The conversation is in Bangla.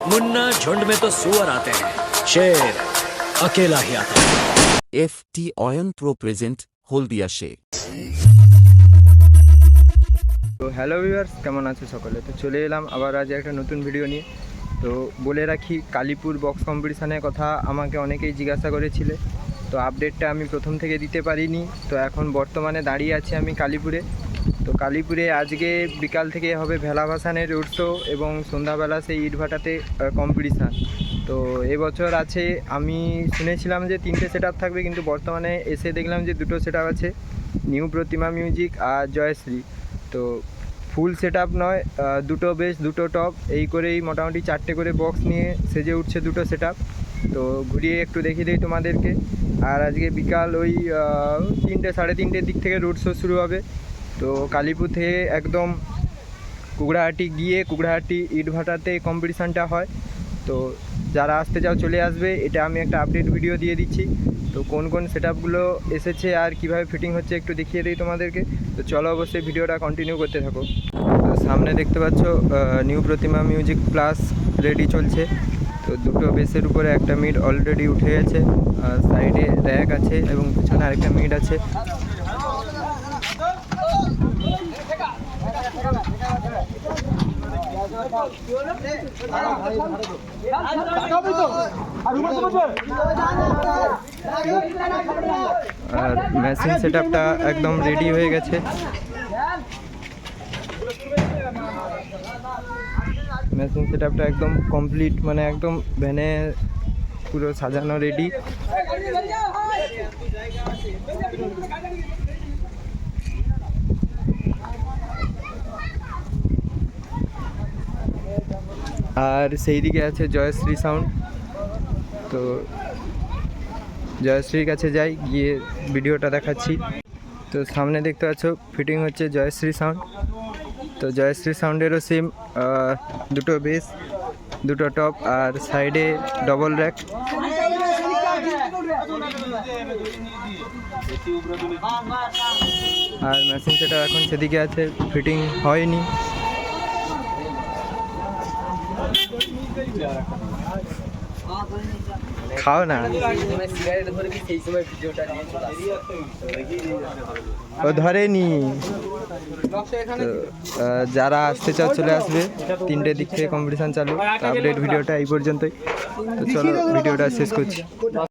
मुन्ना झुंड में तो सुअर आते हैं शेर अकेला ही आता है F T Ayan pro present Haldia Sheikh তো হ্যালো ভিউয়ার্স কেমন আছে সকলে তো চলে এলাম আবার আজ একটা নতুন ভিডিও নিয়ে তো বলে রাখি কালীপুর বক্স কম্পিটিশানের কথা আমাকে অনেকেই জিজ্ঞাসা করেছিলে তো আপডেটটা আমি প্রথম থেকে দিতে পারিনি তো এখন বর্তমানে দাঁড়িয়ে আছি আমি কালীপুরে তো কালীপুরে আজকে বিকাল থেকে হবে ভেলা ভাসানের রোড শো এবং সন্ধ্যাবেলা সেই ইটভাটাতে কম্পিটিশান তো এবছর আছে, আমি শুনেছিলাম যে তিনটে সেট থাকবে, কিন্তু বর্তমানে এসে দেখলাম যে দুটো সেট আছে। নিউ প্রতিমা মিউজিক আর জয়শ্রী। তো ফুল সেট নয় দুটো বেশ, দুটো টপ এই করেই মোটামুটি চারটে করে বক্স নিয়ে সেজে উঠছে দুটো সেট তো ঘুরিয়ে একটু দেখিয়ে দিই তোমাদেরকে। আর আজকে বিকাল ওই তিনটে, সাড়ে তিনটের দিক থেকে রোড শো শুরু হবে। তো কালীপুর থেকে একদম কুকড়াহাটি গিয়ে কুকড়াহাটি ইটভাটাতে কম্পিটিশানটা হয়। তো যারা আসতে চাও চলে আসবে, এটা আমি একটা আপডেট ভিডিও দিয়ে দিচ্ছি। তো কোন কোন সেট এসেছে আর কীভাবে ফিটিং হচ্ছে একটু দেখিয়ে দিই তোমাদেরকে। তো চলো অবশ্যই ভিডিওটা কন্টিনিউ করতে থাকো। তো সামনে দেখতে পাচ্ছ new Pratima music plus ready চলছে। তো দুটো বেসের উপরে একটা মিড অলরেডি উঠে গেছে সাইডে র্যাক আছে এবং পিছনে আরেকটা মিড আছে। আর মেশিন সেট আপটা একদম রেডি হয়ে গেছে। মেশিন সেট আপটা একদম কমপ্লিট মানে একদম ভ্যানে পুরো সাজানো রেডি আর সেই দিকে আছে জয়শ্রী সাউন্ড তো জয়শ্রীর কাছে যাই, গিয়ে ভিডিওটা দেখাচ্ছি। তো সামনে দেখতে পাচ্ছ ফিটিং হচ্ছে জয়শ্রী সাউন্ড তো জয়শ্রী সাউন্ডেরও সিম দুটো বেস দুটো টপ আর সাইডে ডবল র্যাক আর মেশিন সেটা এখন সেদিকে আছে ফিটিং হয়নি। খাও না ও ধরেনি। যারা আসতে চাও চলে আসবে। তিনটে দিক থেকে কম্পিটিশান চালু। আপডেট ভিডিওটা এই পর্যন্তই। তো চলো, ভিডিওটা শেষ করছি।